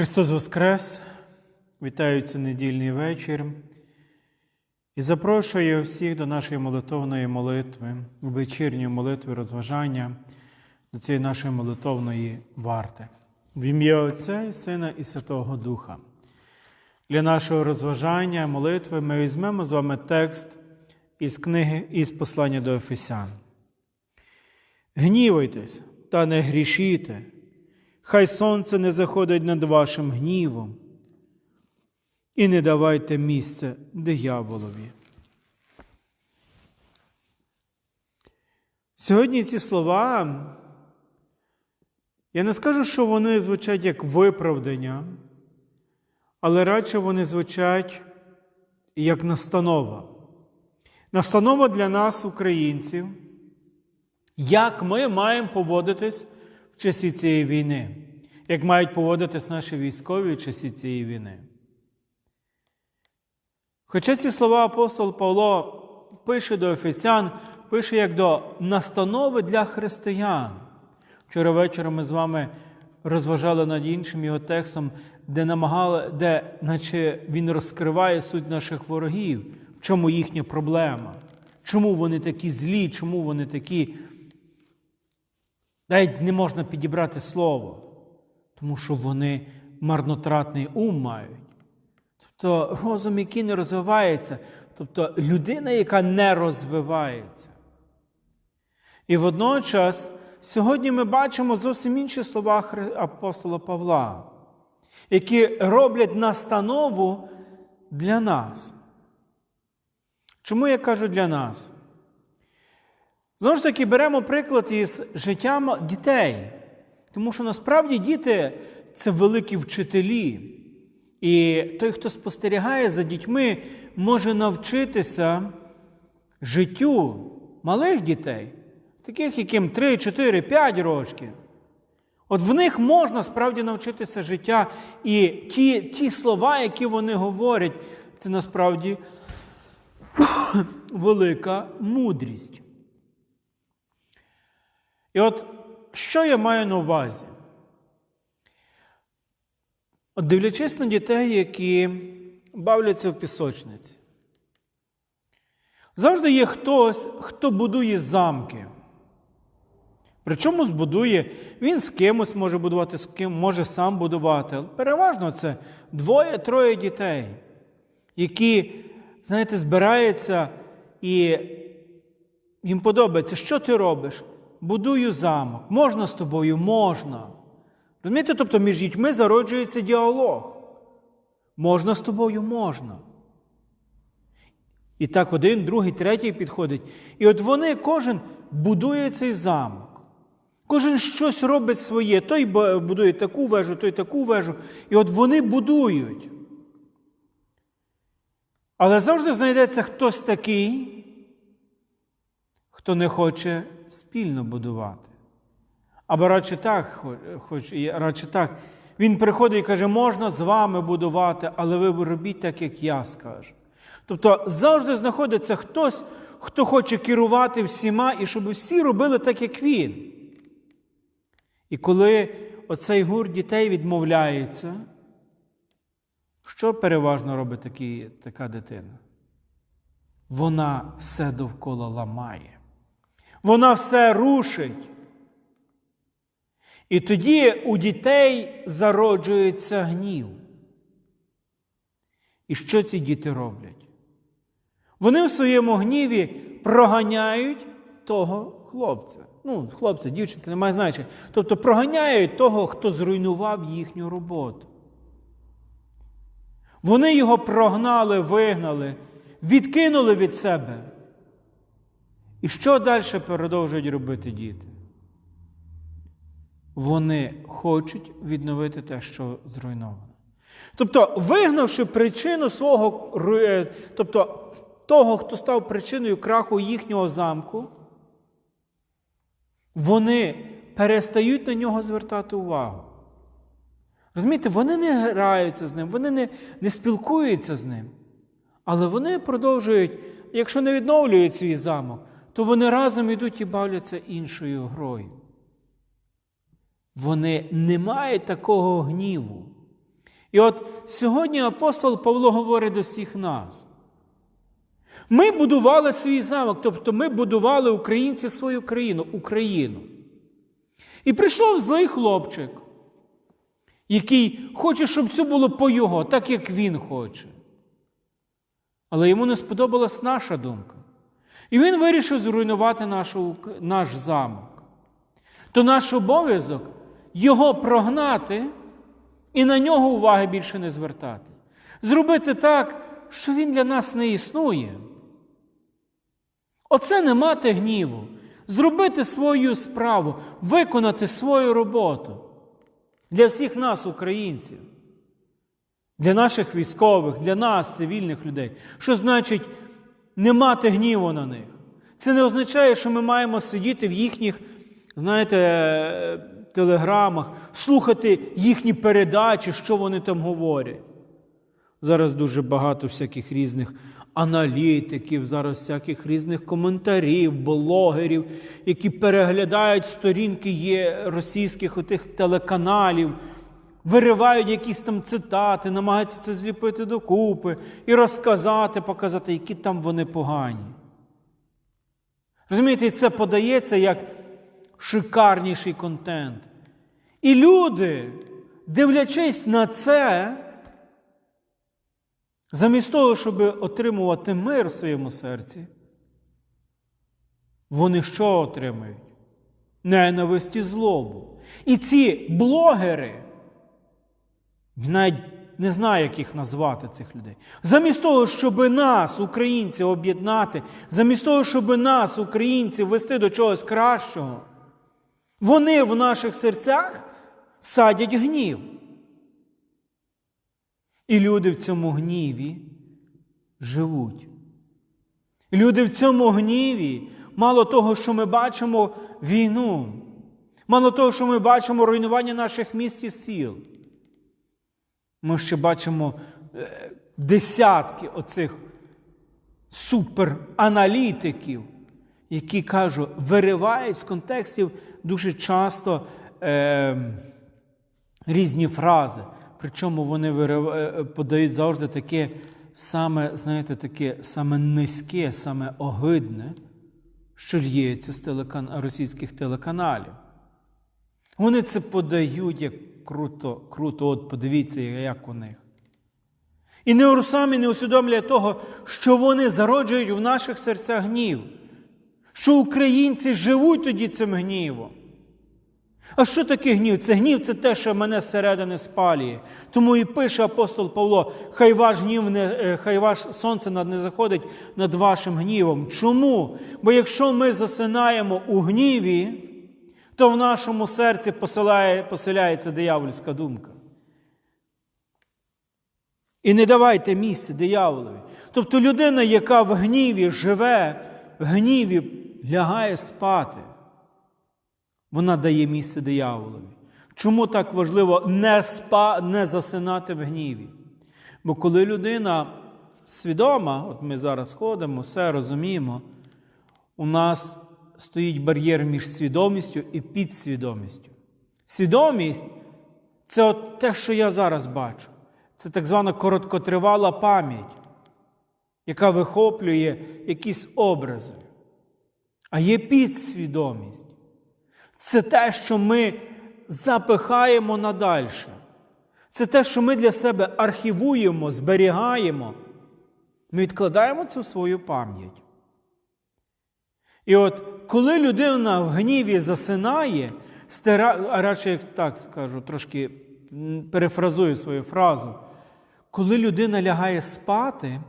Христос Воскрес! Вітаю цю недільний вечір і запрошую всіх до нашої молитовної молитви, вечірньої молитви розважання, до цієї нашої молитовної варти. В ім'я Отця і Сина і Святого Духа. Для нашого розважання, молитви ми візьмемо з вами текст із книги із послання до Ефесян. Гнівайтесь та не грішіте. Хай сонце не заходить над вашим гнівом, і не давайте місце дияволові. Сьогодні ці слова, я не скажу, що вони звучать як виправдання, але радше вони звучать як настанова. Настанова для нас, українців, як ми маємо поводитись в часі цієї війни, як мають поводитись наші військові в часі цієї війни. Хоча ці слова апостол Павло пише до Ефесян, пише як до настанови для християн. Вчора вечором ми з вами розважали над іншим його текстом, де намагали, де, наче він розкриває суть наших ворогів, в чому їхня проблема, чому вони такі злі, чому вони такі. Навіть не можна підібрати слово, тому що вони марнотратний ум мають. Тобто розум, який не розвивається, тобто людина, яка не розвивається. І водночас сьогодні ми бачимо зовсім інші слова апостола Павла, які роблять настанову для нас. Чому я кажу для нас? Знову ж таки, беремо приклад із життям дітей, тому що насправді діти це великі вчителі. І той, хто спостерігає за дітьми, може навчитися життю малих дітей, таких, яким 3, 4, 5 років. От в них можна справді навчитися життя. І ті, ті слова, які вони говорять, це насправді велика мудрість. І от що я маю на увазі? От дивлячись на дітей, які бавляться в пісочниці. Завжди є хтось, хто будує замки. Причому збудує, він з кимось може будувати, з ким може сам будувати. Переважно це двоє-троє дітей, які, знаєте, збираються і їм подобається, що ти робиш? Будую замок. Можна з тобою? Можна. Розумієте, тобто між дітьми зароджується діалог. Можна з тобою, можна. І так один, другий, третій підходить. І от вони кожен будує цей замок. Кожен щось робить своє. Той будує таку вежу, той таку вежу. І от вони будують. Але завжди знайдеться хтось такий, хто не хоче спільно будувати. Або радше так, хоч, радше так. Він приходить і каже, можна з вами будувати, але ви робіть так, як я скажу. Тобто завжди знаходиться хтось, хто хоче керувати всіма, і щоб всі робили так, як він. І коли оцей гур дітей відмовляється, що переважно робить такі, така дитина? Вона все довкола ламає. Вона все рушить. І тоді у дітей зароджується гнів. І що ці діти роблять? Вони в своєму гніві проганяють того хлопця. Ну, хлопця, дівчинка, немає значення. Тобто проганяють того, хто зруйнував їхню роботу. Вони його прогнали, вигнали, відкинули від себе. І що далі продовжують робити діти? Вони хочуть відновити те, що зруйновано. Тобто, вигнавши причину свого, тобто того, хто став причиною краху їхнього замку, вони перестають на нього звертати увагу. Розумієте, вони не граються з ним, вони не, не спілкуються з ним. Але вони продовжують, якщо не відновлюють свій замок, то вони разом йдуть і бавляться іншою грою. Вони не мають такого гніву. І от сьогодні апостол Павло говорить до всіх нас. Ми будували свій замок, тобто ми будували українці свою країну, Україну. І прийшов злий хлопчик, який хоче, щоб все було по його, так як він хоче. Але йому не сподобалась наша думка. І він вирішив зруйнувати нашу, наш замок. То наш обов'язок його прогнати і на нього уваги більше не звертати. Зробити так, що він для нас не існує. Оце не мати гніву. Зробити свою справу, виконати свою роботу для всіх нас, українців, для наших військових, для нас, цивільних людей. Що значить не мати гніву на них? Це не означає, що ми маємо сидіти в їхніх, знаєте, телеграмах, слухати їхні передачі, що вони там говорять. Зараз дуже багато всяких різних аналітиків, зараз всяких різних коментарів, блогерів, які переглядають сторінки є російських отих телеканалів, виривають якісь там цитати, намагаються це зліпити докупи і розказати, показати, які там вони погані. Розумієте, це подається як шикарніший контент. І люди, дивлячись на це, замість того, щоб отримувати мир в своєму серці, вони що отримують? Ненависть і злобу. І ці блогери, навіть не знаю, як їх назвати цих людей. Замість того, щоб нас, українців, об'єднати, замість того, щоб нас, українців, вести до чогось кращого, вони в наших серцях садять гнів. І люди в цьому гніві живуть. Люди в цьому гніві, мало того, що ми бачимо війну, мало того, що ми бачимо руйнування наших міст і сіл. Ми ще бачимо е, десятки оцих супераналітиків, які кажуть, виривають з контекстів дуже часто е, різні фрази. Причому вони е, подають завжди таке саме, знаєте, таке саме низьке, саме огидне, що лється з телекан... російських телеканалів. Вони це подають як круто, круто, от подивіться, як у них. І не самі не усвідомлює того, що вони зароджують в наших серцях гнів, що українці живуть тоді цим гнівом. А що таке гнів? Це гнів це те, що мене зсередини спалює. Тому і пише апостол Павло: хай ваш гнів не, е, хай ваш сонце не заходить над вашим гнівом. Чому? Бо якщо ми засинаємо у гніві, то в нашому серці поселяє, поселяється диявольська думка. І не давайте місце дияволові. Тобто людина, яка в гніві живе, в гніві лягає спати, вона дає місце дияволові. Чому так важливо не, спа, не засинати в гніві? Бо коли людина свідома, от ми зараз ходимо, все розуміємо, у нас стоїть бар'єр між свідомістю і підсвідомістю. Свідомість це от те, що я зараз бачу. Це так звана короткотривала пам'ять, яка вихоплює якісь образи. А є підсвідомість. Це те, що ми запихаємо надальше. Це те, що ми для себе архівуємо, зберігаємо. Ми відкладаємо це в свою пам'ять. І от коли людина в гніві засинає, стира... а радше як так скажу, трошки перефразую свою фразу, коли людина лягає спати,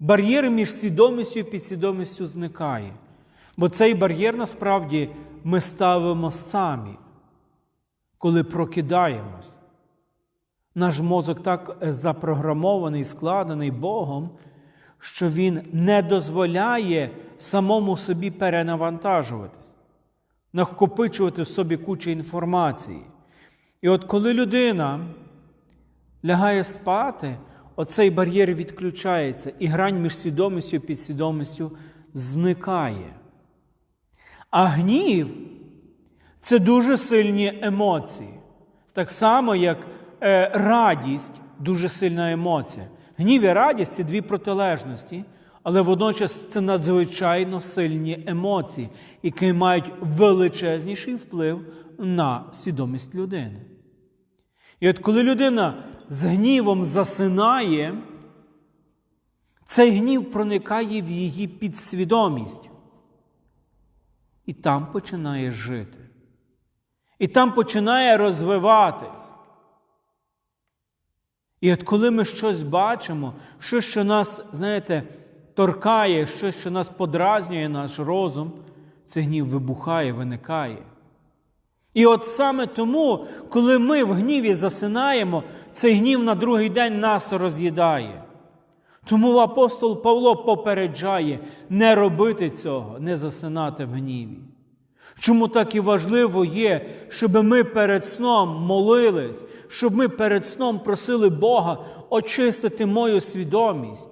бар'єр між свідомістю і підсвідомістю зникає. Бо цей бар'єр насправді ми ставимо самі, коли прокидаємось. Наш мозок так запрограмований, складений Богом, що він не дозволяє самому собі перенавантажуватись, накопичувати в собі кучу інформації. І от коли людина лягає спати, оцей бар'єр відключається, і грань між свідомістю і підсвідомістю зникає. А гнів це дуже сильні емоції. Так само, як е, радість дуже сильна емоція. Гнів і радість це дві протилежності, але водночас це надзвичайно сильні емоції, які мають величезніший вплив на свідомість людини. І от коли людина з гнівом засинає, цей гнів проникає в її підсвідомість. І там починає жити. І там починає розвиватись. І от коли ми щось бачимо, щось, що нас, знаєте, торкає, щось, що нас подразнює наш розум, цей гнів вибухає, виникає. І от саме тому, коли ми в гніві засинаємо, цей гнів на другий день нас роз'їдає. Тому апостол Павло попереджає не робити цього, не засинати в гніві. Чому так і важливо є, щоб ми перед сном молились, щоб ми перед сном просили Бога очистити мою свідомість,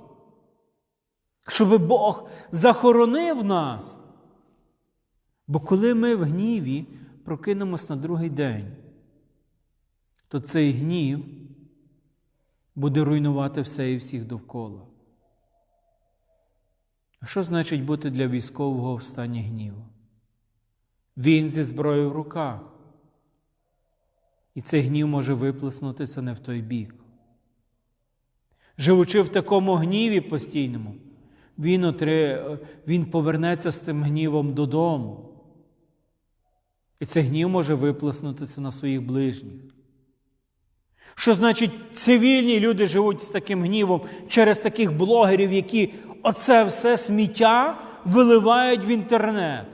щоб Бог захоронив нас. Бо коли ми в гніві прокинемось на другий день, то цей гнів буде руйнувати все і всіх довкола. Що значить бути для військового в стані гніву? Він зі зброєю в руках. І цей гнів може виплеснутися не в той бік. Живучи в такому гніві постійному, він, отри... він повернеться з тим гнівом додому. І цей гнів може виплеснутися на своїх ближніх. Що значить, цивільні люди живуть з таким гнівом через таких блогерів, які оце все сміття виливають в інтернет.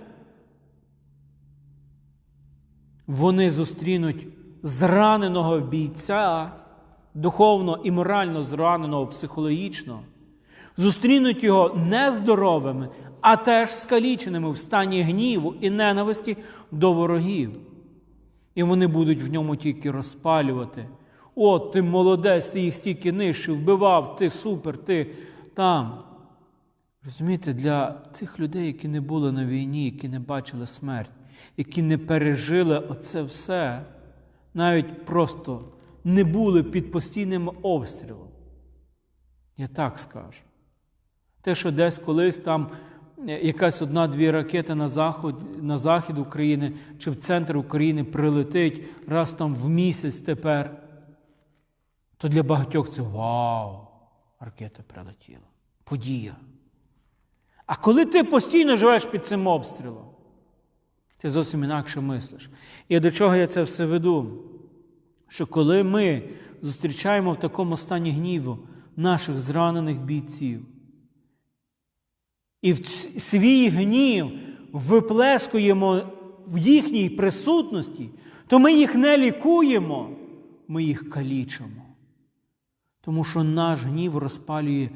Вони зустрінуть зраненого бійця, духовно і морально зраненого психологічно, зустрінуть його нездоровими, а теж скаліченими в стані гніву і ненависті до ворогів. І вони будуть в ньому тільки розпалювати. О, ти молодець, ти їх стільки нищив, вбивав, ти супер, ти там. Розумієте, для тих людей, які не були на війні, які не бачили смерть, які не пережили оце все, навіть просто не були під постійним обстрілом. Я так скажу. Те, що десь колись там якась одна-дві ракети на захід, на захід України чи в центр України прилетить раз там в місяць тепер, то для багатьох це вау! Ракета прилетіла. Подія. А коли ти постійно живеш під цим обстрілом, ти зовсім інакше мислиш. І до чого я це все веду? Що коли ми зустрічаємо в такому стані гніву наших зранених бійців, і в свій гнів виплескуємо в їхній присутності, то ми їх не лікуємо, ми їх калічимо. Тому що наш гнів розпалює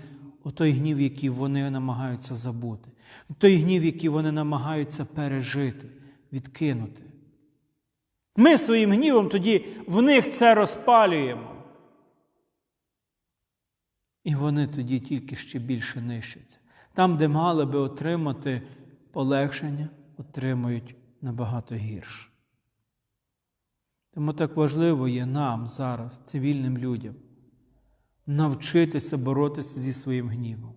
той гнів, який вони намагаються забути, той гнів, який вони намагаються пережити, відкинути. Ми своїм гнівом тоді в них це розпалюємо. І вони тоді тільки ще більше нищаться. Там, де мали би отримати полегшення, отримують набагато гірше. Тому так важливо є нам зараз, цивільним людям, навчитися боротися зі своїм гнівом,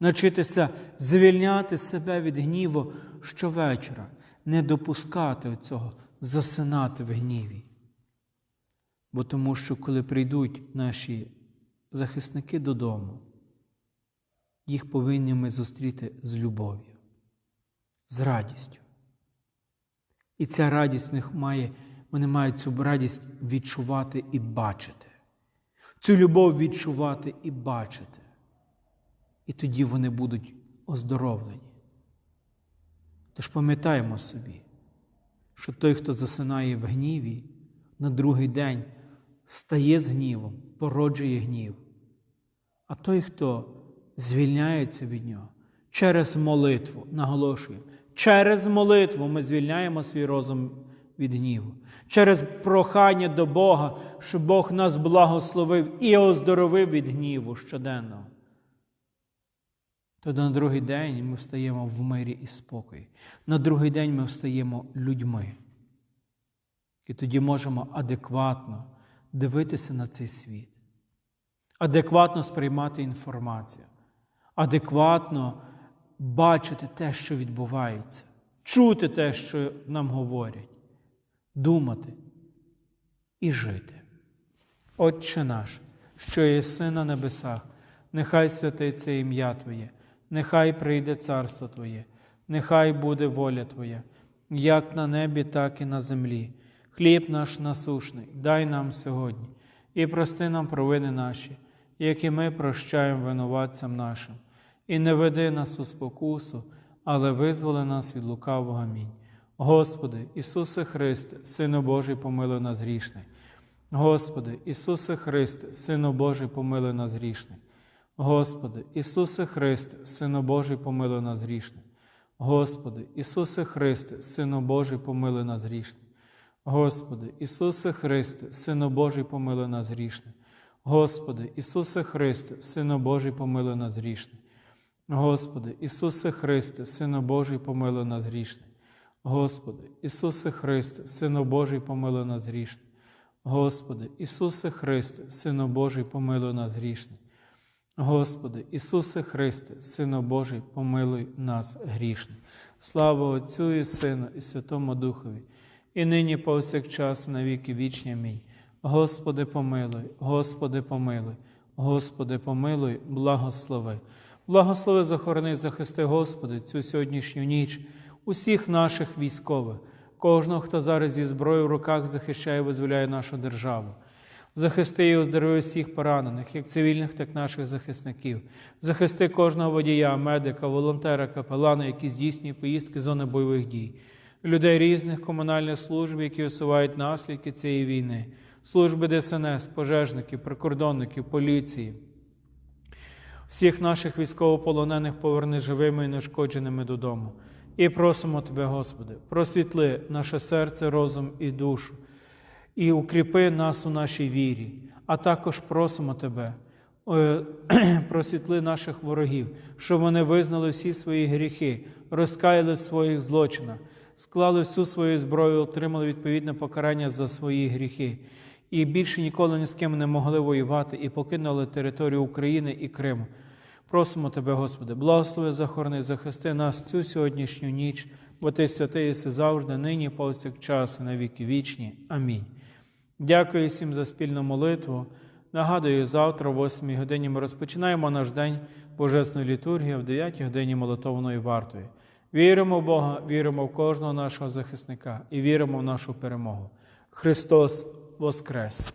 навчитися звільняти себе від гніву щовечора, не допускати цього, засинати в гніві. Бо тому що, коли прийдуть наші захисники додому, їх повинні ми зустріти з любов'ю, з радістю. І ця радість в них має, вони мають цю радість відчувати і бачити, цю любов відчувати і бачити. І тоді вони будуть оздоровлені. Тож пам'ятаємо собі, що той, хто засинає в гніві, на другий день стає з гнівом, породжує гнів. А той, хто звільняється від нього через молитву, наголошую, через молитву ми звільняємо свій розум від гніву, через прохання до Бога, щоб Бог нас благословив і оздоровив від гніву щоденно. То на другий день ми встаємо в мирі і спокої. На другий день ми встаємо людьми. І тоді можемо адекватно дивитися на цей світ, адекватно сприймати інформацію, адекватно бачити те, що відбувається, чути те, що нам говорять, думати і жити. Отче наш, що єси на небесах, нехай святиться ім'я Твоє, нехай прийде царство Твоє, нехай буде воля Твоя, як на небі, так і на землі. Хліб наш насушний, дай нам сьогодні, і прости нам провини наші, як і ми прощаємо винуватцям нашим, і не веди нас у спокусу, але визволи нас від лукавого. Амінь. Господи, Ісусе Христе, Сину Божий, помилуй нас грішний. Господи, Ісусе Христе, Сину Божий, помилуй нас грішний. Господи, Ісусе Христе, Сину Божий, помилуй нас грішний. Господи, Ісусе Христе, Сину Божий, помилуй нас грішний. Господи, Ісусе Христе, Сину Божий, помилуй нас грішний. Господи, Ісусе Христе, Сину Божий, помилуй нас грішний. Господи, Ісусе Христе, Сину Божий, помилуй нас грішний. Господи, Ісусе Христе, Сину Божий, помилуй нас грішний. Господи, Ісусе Христе, Сину Божий, помилуй нас грішний. Господи, Ісусе Христе, Сину Божий, помилуй нас грішний. Слава Отцю і Сину, і Святому Духові, і нині повсякчас, на віки вічні. Амінь. Господи, помилуй, Господи, помилуй, Господи, помилуй, благослови. Благослови, захорони, захисти, Господи, цю сьогоднішню ніч, усіх наших військових, кожного, хто зараз зі зброєю в руках захищає і визволяє нашу державу. Захисти і оздорови всіх поранених, як цивільних, так і наших захисників. Захисти кожного водія, медика, волонтера, капелана, які здійснюють поїздки з зони бойових дій, людей різних комунальних служб, які усувають наслідки цієї війни, служби ДСНС, пожежників, прикордонників, поліції. Всіх наших військовополонених поверни живими і неушкодженими додому. І просимо Тебе, Господи, просвітли наше серце, розум і душу, і укріпи нас у нашій вірі, а також просимо Тебе, е, просвітли наших ворогів, щоб вони визнали всі свої гріхи, розкаяли своїх злочинах, склали всю свою зброю, отримали відповідне покарання за свої гріхи. І більше ніколи ні з ким не могли воювати і покинули територію України і Криму. Просимо Тебе, Господи, благослови, захорони, захисти нас цю сьогоднішню ніч, бо Ти святий єси завжди, нині, повсякчас, і на віки вічні. Амінь. Дякую всім за спільну молитву. Нагадую, завтра, о 8 годині, ми розпочинаємо наш день Божесної літургії в 9 годині молитовної вартої. Віримо в Бога, віримо в кожного нашого захисника і віримо в нашу перемогу. Христос Воскрес!